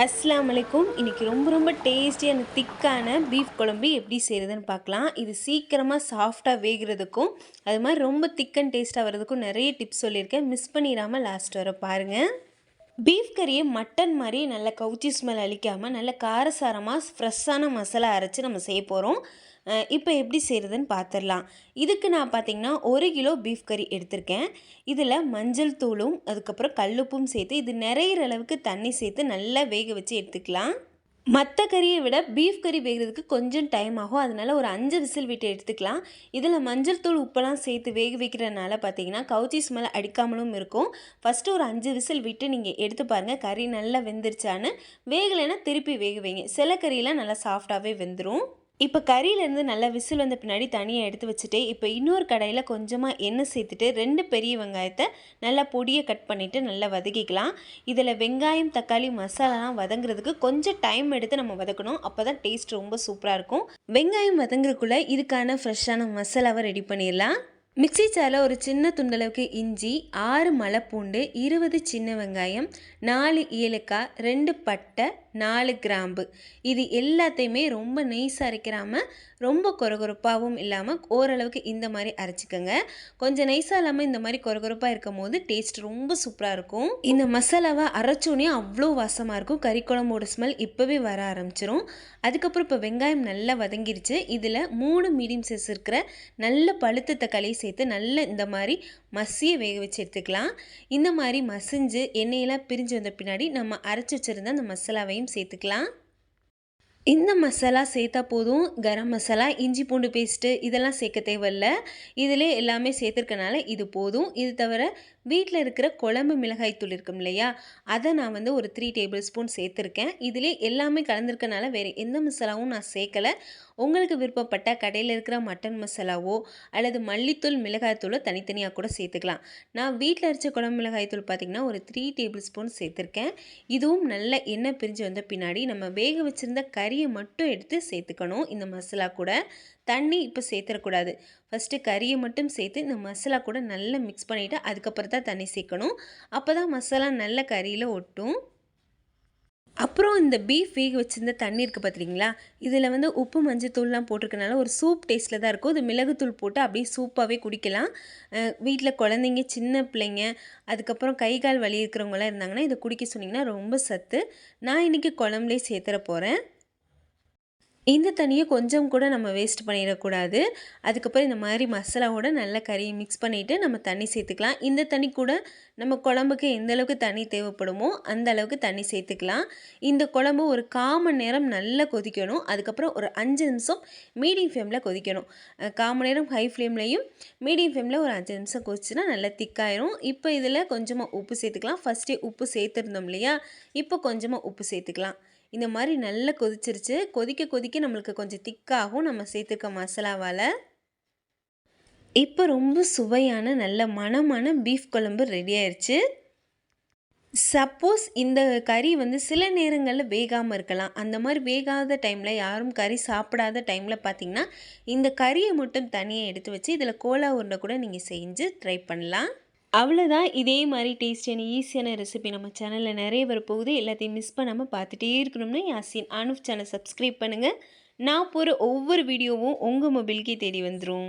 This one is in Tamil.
அஸ்லாம் வலைக்கும் இன்றைக்கி ரொம்ப ரொம்ப டேஸ்டியான திக்கான பீஃப் குழம்பு எப்படி செய்கிறதுன்னு பார்க்கலாம். இது சீக்கிரமாக சாஃப்டாக வேகிறதுக்கும் அது மாதிரி ரொம்ப திக் அண்ட் டேஸ்ட்டாக வர்றதுக்கும் நிறைய டிப்ஸ் சொல்லியிருக்கேன். மிஸ் பண்ணிடாமல் லாஸ்ட் வர பாருங்கள் பீஃப் கறியை மட்டன் மாதிரி நல்ல கவுச்சி ஸ்மெல் அழிக்காமல் நல்ல காரசாரமாக ஃப்ரெஷ்ஷான மசாலா அரைச்சி நம்ம செய்ய போகிறோம் இப்போ எப்படி செய்கிறதுன்னு பார்த்துடலாம் இதுக்கு நான் பார்த்திங்கன்னா ஒரு கிலோ பீஃப் கறி எடுத்திருக்கேன். இதில் மஞ்சள் தூளும் அதுக்கப்புறம் கல்லுப்பும் சேர்த்து இது நிறையிற அளவுக்கு தண்ணி சேர்த்து நல்லா வேக வச்சு எடுத்துக்கலாம். மற்ற கறியை விட பீஃப் கறி வேகிறதுக்கு கொஞ்சம் டைம் ஆகும். அதனால் ஒரு அஞ்சு விசில் விட்டு எடுத்துக்கலாம். இதில் மஞ்சள் தூள் உப்பெல்லாம் சேர்த்து வேக வைக்கிறதுனால பார்த்தீங்கன்னா கவுச்சி ஸ்மெல் அடிக்காமலும் இருக்கும். ஃபஸ்ட்டு ஒரு அஞ்சு விசில் விட்டு நீங்கள் எடுத்து பாருங்கள் கறி நல்லா வெந்துருச்சான்னு. வேகலைன்னா திருப்பி வேக வைங்க. சில கறியெல்லாம் நல்லா சாஃப்டாகவே வெந்துடும் இப்போ கறியிலேருந்து நல்லா விசில் வந்த பின்னாடி தனியாக எடுத்து வச்சுட்டு இப்போ இன்னொரு கடையில் கொஞ்சமாக எண்ணெய் சேர்த்துட்டு ரெண்டு பெரிய வெங்காயத்தை நல்லா பொடியை கட் பண்ணிவிட்டு நல்லா வதக்கிக்கலாம். இதில் வெங்காயம் தக்காளி மசாலாலாம் வதங்குறதுக்கு கொஞ்சம் டைம் எடுத்து நம்ம வதக்கணும். அப்போ தான் டேஸ்ட் ரொம்ப சூப்பராக இருக்கும். வெங்காயம் வதங்குறதுக்குள்ளே இதுக்கான ஃப்ரெஷ்ஷான மசாலாவை ரெடி பண்ணிடலாம். மிக்சி சாரில் ஒரு சின்ன துண்டளவுக்கு இஞ்சி ஆறு மலைப்பூண்டு இருபது சின்ன வெங்காயம் நாலு ஏலக்காய் ரெண்டு பட்டை நாலு கிராம்பு. இது எல்லாத்தையுமே ரொம்ப நெய்ஸாக அரைக்கிறாமல் ரொம்ப கொரகொரப்பாகவும் இல்லாமல் ஓரளவுக்கு இந்த மாதிரி அரைச்சிக்கோங்க. கொஞ்சம் நெய்ஸாக இல்லாமல் இந்த மாதிரி கொரகொரப்பாக இருக்கும் போது டேஸ்ட் ரொம்ப சூப்பராக இருக்கும். இந்த மசாலாவை அரைச்சோன்னே அவ்வளோ வாசமாக இருக்கும். கறி குழம்போட ஸ்மெல் இப்போவே வர ஆரம்பிச்சிரும். அதுக்கப்புறம் இப்போ வெங்காயம் நல்லா வதங்கிருச்சு. இதில் மூணு மீடியம் சைஸ் இருக்கிற நல்ல பழுத்த தக்காளியை சேர்த்து நல்ல இந்த மாதிரி மசியை வேக வச்சு எடுத்துக்கலாம். இந்த மாதிரி மசிஞ்சு எண்ணெயெல்லாம் பிரிஞ்சு வந்த பின்னாடி நம்ம அரைச்சி வச்சுருந்த அந்த மசாலாவையும் சேர்த்துக்கலாம். இந்த மசாலா சேர்த்தா போதும். கரம் மசாலா இஞ்சி பூண்டு பேஸ்ட்டு இதெல்லாம் சேர்க்க தேவையில்ல. இதிலே எல்லாமே சேர்த்துருக்கனால இது போதும். இது தவிர வீட்டில் இருக்கிற குழம்பு மிளகாய் தூள் இருக்கும் இல்லையா? அதை நான் வந்து ஒரு த்ரீ டேபிள் ஸ்பூன் சேர்த்துருக்கேன். இதிலே எல்லாமே கலந்துருக்கனால வேறு எந்த மசாலாவும் நான் சேர்க்கலை. உங்களுக்கு விருப்பப்பட்ட கடையில் இருக்கிற மட்டன் மசாலாவோ அல்லது மல்லித்தூள் மிளகாய்த்தூளோ தனித்தனியாக கூட சேர்த்துக்கலாம். நான் வீட்டில் அரைச்ச குழம்பு மிளகாய்த்தூள் பார்த்திங்கன்னா ஒரு த்ரீ டேபிள் ஸ்பூன் சேர்த்துருக்கேன். இதுவும் நல்ல எண்ணெய் பிரிஞ்சு வந்த பின்னாடி நம்ம வேக வச்சுருந்த கறியை மட்டும் எடுத்து சேர்த்துக்கணும் இந்த மசாலா கூட. தண்ணி இப்போ சேர்த்துடக்கூடாது. ஃபஸ்ட்டு கறியை மட்டும் சேர்த்து இந்த மசாலா கூட நல்லா மிக்ஸ் பண்ணிவிட்டு அதுக்கப்புறம் தான் தண்ணி சேர்க்கணும் அப்போ தான் மசாலா நல்ல கறியில் ஒட்டும். அப்புறம் இந்த பீஃப் வேக வச்சுருந்த தண்ணி இருக்குது பார்த்துருங்களா இதில் வந்து உப்பு மஞ்சத்தூள்லாம் போட்டிருக்கனால ஒரு சூப் டேஸ்ட்டில் தான் இருக்கும். இது மிளகுத்தூள் போட்டு அப்படியே சூப்பாகவே குடிக்கலாம். வீட்டில் குழந்தைங்க சின்ன பிள்ளைங்க அதுக்கப்புறம் கை கால் வலி இருக்கிறவங்களாம் இருந்தாங்கன்னா இதை குடிக்க சொன்னிங்கன்னா ரொம்ப சத்து. நான் இன்றைக்கி குழம்புலேயே சேர்த்துற போகிறேன் இந்த தண்ணியை கொஞ்சம் கூட நம்ம வேஸ்ட் பண்ணிடக்கூடாது. அதுக்கப்புறம் இந்த மாதிரி மசாலாவோட நல்ல கறியை மிக்ஸ் பண்ணிவிட்டு நம்ம தண்ணி சேர்த்துக்கலாம். இந்த தண்ணி கூட நம்ம குழம்புக்கு எந்த அளவுக்கு தண்ணி தேவைப்படுமோ அந்த அளவுக்கு தண்ணி சேர்த்துக்கலாம். இந்த குழம்பு ஒரு காமன் நேரம் நல்லா கொதிக்கணும். அதுக்கப்புறம் ஒரு அஞ்சு நிமிஷம் மீடியம் ஃப்ளேமில் கொதிக்கணும். காமன் நேரம் ஹை ஃப்ளேம்லேயும் மீடியம் ஃப்ளேமில் ஒரு அஞ்சு நிமிஷம் கொதிச்சுன்னா நல்லா திக்காயிரும். இப்போ இதில் கொஞ்சமாக உப்பு சேர்த்துக்கலாம். ஃபஸ்ட்டே உப்பு சேர்த்துருந்தோம் இல்லையா? இப்போ கொஞ்சமாக உப்பு சேர்த்துக்கலாம். இந்த மாதிரி நல்லா கொதிச்சிருச்சு. கொதிக்க கொதிக்க நம்மளுக்கு கொஞ்சம் திக்காகும். நம்ம சேர்த்துக்க மசாலாவால். இப்போ ரொம்ப சுவையான நல்ல மனமான பீஃப் குழம்பு ரெடி ஆயிடுச்சு சப்போஸ் இந்த கறி வந்து சில நேரங்களில் வேகாமல் இருக்கலாம். அந்த மாதிரி வேகாத டைமில் யாரும் கறி சாப்பிடாத டைமில் பார்த்திங்கன்னா இந்த கறியை மட்டும் தனியாக எடுத்து வச்சு இதில் கோலா உருண்டை கூட நீங்கள் செஞ்சு ட்ரை பண்ணலாம். அவ்வளோதான் இதே மாதிரி டேஸ்டியான ஈஸியான ரெசிபி நம்ம சேனலில் நிறைய வரப்போகுது எல்லாத்தையும் மிஸ் பண்ணாமல் பார்த்துட்டே இருக்கணும்னு யாசின் அனுப் சேனல் சப்ஸ்கிரைப் பண்ணுங்கள் நான் போகிற ஒவ்வொரு வீடியோவும் உங்கள் மொபைல்கே தேடி வந்துடும்